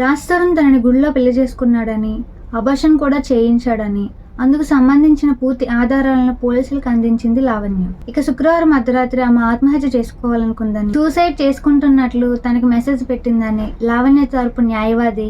రాజ్ తనని గుడిలో పెళ్ళి చేసుకున్నాడని అభాషన్ కూడా చేయించాడని అందుకు సంబంధించిన పూర్తి ఆధారాలను పోలీసులకు అందించింది లావణ్య. ఇక శుక్రవారం అర్ధరాత్రి ఆమె ఆత్మహత్య చేసుకోవాలనుకుందని సూసైడ్ చేసుకుంటున్నట్లు తనకి మెసేజ్ పెట్టిందని లావణ్య తరపు న్యాయవాది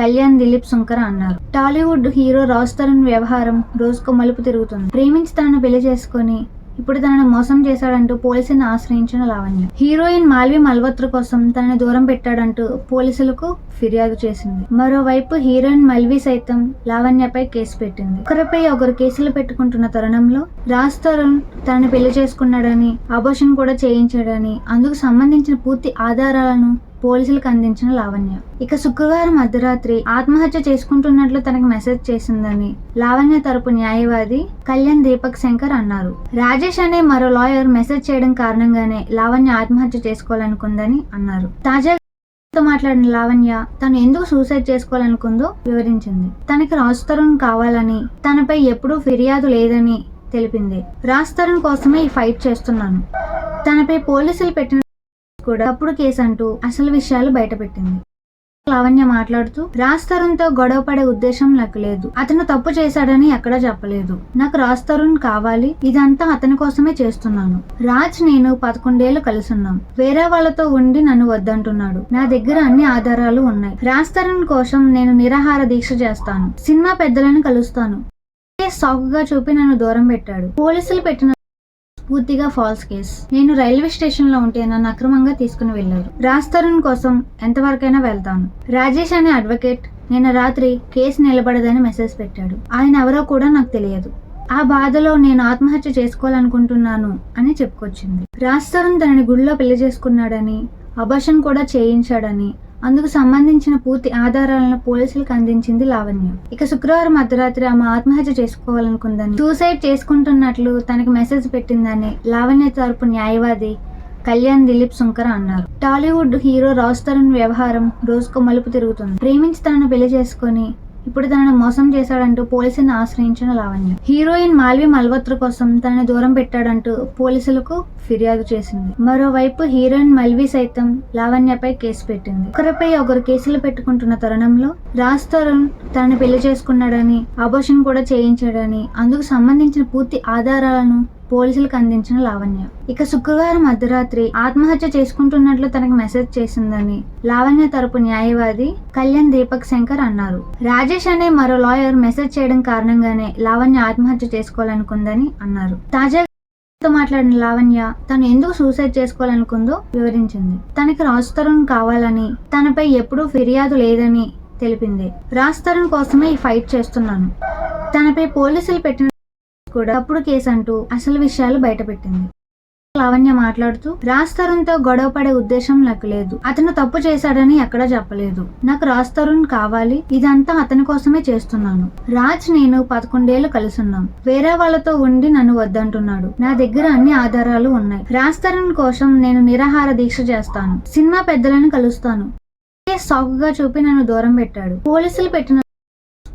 కళ్యాణ్ దిలీప్ సుంకర అన్నారు. టాలీవుడ్ హీరో రాజ్ తరుణ్ వ్యవహారం రోజుకు మలుపు తిరుగుతుంది. ప్రేమించి తనను పెళ్ళి చేసుకుని ఇప్పుడు తనను మోసం చేశాడంటూ పోలీసులను ఆశ్రయించిన లావణ్య. హీరోయిన్ మాల్వి మల్వత్ర కోసం తనని దూరం పెట్టాడంటూ పోలీసులకు ఫిర్యాదు చేసింది. మరోవైపు హీరోయిన్ మల్వి సైతం లావణ్యపై కేసు పెట్టింది. ఒకరిపై ఒకరు కేసులు పెట్టుకుంటున్న తరుణంలో రాజ్ తరుణ్ తనని పెళ్ళి చేసుకున్నాడని అబోషన్ కూడా చేయించాడని అందుకు సంబంధించిన పూర్తి ఆధారాలను పోలీసులకు అందించిన లావణ్య. ఇక శుక్రవారం అర్ధరాత్రి ఆత్మహత్య చేసుకుంటున్నట్లు తనకు మెసేజ్ చేసిందని లావణ్య తరపు న్యాయవాది కళ్యాణ్ దీపక్ శంకర్ అన్నారు. రాజేష్ అనే మరో లాయర్ మెసేజ్ చేయడం కారణంగానే లావణ్య ఆత్మహత్య చేసుకోవాలనుకుందని అన్నారు. తాజా తో మాట్లాడిన లావణ్య తను ఎందుకు సూసైడ్ చేసుకోవాలనుకుందో వివరించింది. తనకి రాజ్ తరుణ్ కావాలని తనపై ఎప్పుడూ ఫిర్యాదు లేదని తెలిపింది. రాజ్ తరుణ్ కోసమే ఈ ఫైట్ చేస్తున్నాను. తనపై పోలీసులు పెట్టిన కూడా తప్పుడు కేసు అంటూ అసలు విషయాలు బయటపెట్టింది. లావణ్య మాట్లాడుతూ రాజ్ తరుణ్తో గొడవ పడే ఉద్దేశం నాకు లేదు. అతను తప్పు చేశాడని ఎక్కడా చెప్పలేదు. నాకు రాజ్ తరుణ్ కావాలి. ఇదంతా అతని కోసమే చేస్తున్నాను. రాజ్ నేను పదకొండేళ్ళు కలుసున్నాం. వేరే వాళ్ళతో ఉండి నన్ను వద్దంటున్నాడు. నా దగ్గర అన్ని ఆధారాలు ఉన్నాయి. రాజ్ తరుణ్ కోసం నేను నిరాహార దీక్ష చేస్తాను. సినిమా పెద్దలను కలుస్తాను. సాకుగా చూపి నన్ను దూరం పెట్టాడు. పోలీసులు పెట్టిన పూర్తిగా ఫాల్స్ కేస్. నేను రైల్వే స్టేషన్లో ఉంటే నన్ను అక్రమంగా తీసుకుని వెళ్ళారు రాజ్ తరుణ్ కోసం ఎంతవరకైనా వెళ్తాను. రాజేష్ అనే అడ్వకేట్ నిన్న రాత్రి కేసు నిలబడదని మెసేజ్ పెట్టాడు. ఆయన ఎవరో కూడా నాకు తెలియదు. ఆ బాధలో నేను ఆత్మహత్య చేసుకోవాలనుకుంటున్నాను అని చెప్పుకొచ్చింది. రాజ్ తరుణ్ తనని గుడిలో పెళ్ళి చేసుకున్నాడని అభర్షన్ కూడా చేయించాడని అందుకు సంబంధించిన పూర్తి ఆధారాలను పోలీసులకు అందించింది లావణ్య. ఇక శుక్రవారం అర్ధరాత్రి ఆమె ఆత్మహత్య చేసుకోవాలనుకుందని సూసైడ్ చేసుకుంటున్నట్లు తనకి మెసేజ్ పెట్టిందని లావణ్య తరపు న్యాయవాది కళ్యాణ్ దిలీప్ సుంకర అన్నారు. టాలీవుడ్ హీరో రాజ్ తరుణ్ వ్యవహారం రోజుకు మలుపు తిరుగుతుంది. ప్రేమించి తనను పెళ్ళి చేసుకుని ఇప్పుడు తనను మోసం చేశాడంటూ పోలీసులను ఆశ్రయించిన లావణ్య. హీరోయిన్ మాల్వి మల్వత్ర కోసం తనని దూరం పెట్టాడంటూ పోలీసులకు ఫిర్యాదు చేసింది. మరోవైపు హీరోయిన్ మల్వి సైతం లావణ్యపై కేసు పెట్టింది. ఒకరిపై ఒకరు కేసులు పెట్టుకుంటున్న తరుణంలో రాజ్ తరుణ్ తనని పెళ్ళి చేసుకున్నాడని అబోషన్ కూడా చేయించాడని అందుకు సంబంధించిన పూర్తి ఆధారాలను పోలీసులకు అందించిన లావణ్య. ఇక శుక్రవారం అర్ధరాత్రి ఆత్మహత్య చేసుకుంటున్నట్లు తనకు మెసేజ్ చేసిందని లావణ్య తరపు న్యాయవాది కళ్యాణ్ దీపక్ శంకర్ అన్నారు. రాజేష్ అనే మరో లాయర్ మెసేజ్ చేయడం కారణంగానే లావణ్య ఆత్మహత్య చేసుకోవాలనుకుందని అన్నారు. తాజా మాట్లాడిన లావణ్య తను ఎందుకు సూసైడ్ చేసుకోవాలనుకుందో వివరించింది. తనకి రాజ్ తరుణ్ కావాలని తనపై ఎప్పుడూ ఫిర్యాదు లేదని తెలిపింది. రాజ్ తరుణ్ కోసమే ఈ ఫైట్ చేస్తున్నాను. తనపై పోలీసులు పెట్టిన కూడా తప్పుడు కేసు అంటూ అసలు విషయాలు బయటపెట్టింది. లావణ్య మాట్లాడుతూ రాజ్ తరుణ్తో గొడవ పడే ఉద్దేశం నాకు లేదు. అతను తప్పు చేశాడని ఎక్కడా చెప్పలేదు. నాకు రాజ్ తరుణ్ కావాలి. ఇదంతా అతని కోసమే చేస్తున్నాను. రాజ్ నేను పదకొండేళ్ళు కలుసున్నాం. వేరే వాళ్ళతో ఉండి నన్ను వద్దంటున్నాడు. నా దగ్గర అన్ని ఆధారాలు ఉన్నాయి. రాజ్ తరుణ్ కోసం నేను నిరాహార దీక్ష చేస్తాను. సినిమా పెద్దలను కలుస్తాను. సాకుగా చూపి నన్ను దూరం పెట్టాడు. పోలీసులు పెట్టిన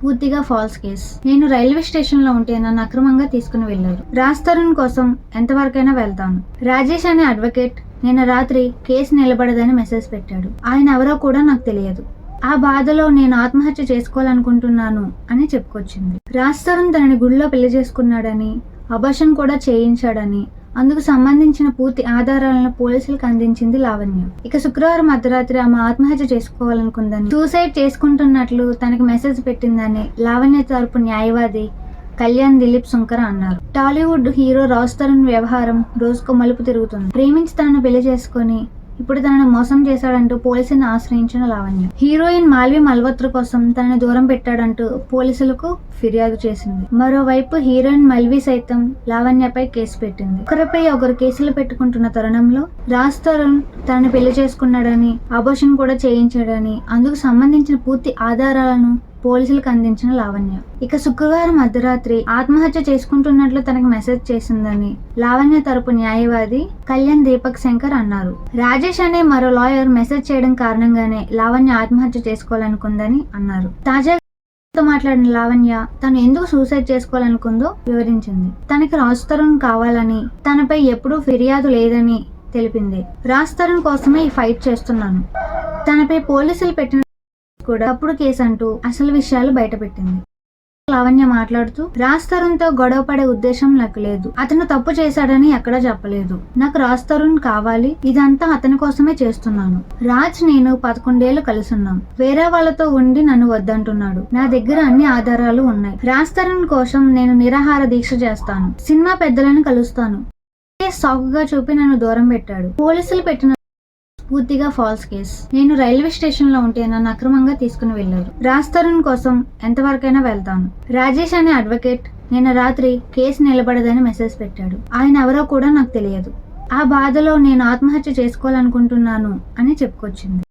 పూర్తిగా ఫాల్స్ కేస్ నేను రైల్వే స్టేషన్లో ఉంటే నన్ను అక్రమంగా తీసుకుని వెళ్ళారు రాజ్ తరుణ్ కోసం ఎంతవరకైనా వెళ్తాను. రాజేష్ అనే అడ్వకేట్ నిన్న రాత్రి కేసు నిలబడదని మెసేజ్ పెట్టాడు. ఆయన ఎవరో కూడా నాకు తెలియదు. ఆ బాధలో నేను ఆత్మహత్య చేసుకోవాలనుకుంటున్నాను అని చెప్పుకొచ్చింది. రాజ్ తరుణ్ తనని గుడిలో పెళ్ళి చేసుకున్నాడని అభర్షన్ కూడా చేయించాడని అందుకు సంబంధించిన పూర్తి ఆధారాలను పోలీసులకు అందించింది లావణ్య. ఇక శుక్రవారం అర్ధరాత్రి ఆమె ఆత్మహత్య చేసుకోవాలనుకుందని సూసైడ్ చేసుకుంటున్నట్లు తనకు మెసేజ్ పెట్టిందని లావణ్య తరపు న్యాయవాది కళ్యాణ్ దిలీప్ సుంకర అన్నారు. టాలీవుడ్ హీరో రాజ్ తరుణ్ వ్యవహారం రోజుకు మలుపు తిరుగుతుంది. ప్రేమించి తనను పెళ్ళి చేసుకొని ఇప్పుడు తనను మోసం చేశాడంటూ పోలీసుని ఆశ్రయించిన లావణ్య. హీరోయిన్ మాల్వి మల్వత్ర కోసం తనని దూరం పెట్టాడంటూ పోలీసులకు ఫిర్యాదు చేసింది. మరోవైపు హీరోయిన్ మల్వి సైతం లావణ్యపై కేసు పెట్టింది. ఒకరిపై ఒకరు కేసులు పెట్టుకుంటున్న తరుణంలో రాజ్ తరుణ్ తనని పెళ్ళి చేసుకున్నాడని అబోషన్ కూడా చేయించాడని అందుకు సంబంధించిన పూర్తి ఆధారాలను పోలీసులకు అందించిన లావణ్య. ఇక శుక్రవారం అర్ధరాత్రి ఆత్మహత్య చేసుకుంటున్నట్లు తనకు మెసేజ్ చేసిందని లావణ్య తరపు న్యాయవాది కళ్యాణ్ దీపక్ శంకర్ అన్నారు. రాజేష్ అనే మరో లాయర్ మెసేజ్ చేయడం కారణంగానే లావణ్య ఆత్మహత్య చేసుకోవాలనుకుందని అన్నారు. తాజాగా తో మాట్లాడిన లావణ్య తను ఎందుకు సూసైడ్ చేసుకోవాలనుకుందో వివరించింది. తనకి రాజ్ తరుణ్ కావాలని తనపై ఎప్పుడూ ఫిర్యాదు లేదని తెలిపింది. రాజ్ తరుణ్ కోసమే ఈ ఫైట్ చేస్తున్నాను. తనపై పోలీసులు పెట్టిన కూడా తప్పుడు కేసు అంటూ అసలు విషయాలు బయటపెట్టింది. లావణ్య మాట్లాడుతూ రాజ్ తరుణ్తో గొడవ పడే ఉద్దేశం నాకు లేదు. అతను తప్పు చేశాడని ఎక్కడా చెప్పలేదు. నాకు రాజ్ తరుణ్ కావాలి. ఇదంతా అతని కోసమే చేస్తున్నాను. రాజ్ నేను పదకొండేళ్ళు కలిసున్నాం. వేరే వాళ్ళతో ఉండి నన్ను వద్దంటున్నాడు. నా దగ్గర అన్ని ఆధారాలు ఉన్నాయి. రాజ్ తరుణ్ కోసం నేను నిరాహార దీక్ష చేస్తాను. సినిమా పెద్దలను కలుస్తాను. సాకుగా చూపి నన్ను దూరం పెట్టాడు. పోలీసులు పెట్టిన పూర్తిగా ఫాల్స్ కేస్. నేను రైల్వే స్టేషన్లో ఉంటే నన్ను అక్రమంగా తీసుకుని వెళ్ళారు రాజ్ తరుణ్ కోసం ఎంతవరకైనా వెళ్తాను. రాజేష్ అనే అడ్వకేట్ నిన్న రాత్రి కేసు నిలబడదని మెసేజ్ పెట్టాడు. ఆయన ఎవరో కూడా నాకు తెలియదు. ఆ బాధలో నేను ఆత్మహత్య చేసుకోవాలనుకుంటున్నాను అని చెప్పుకొచ్చింది.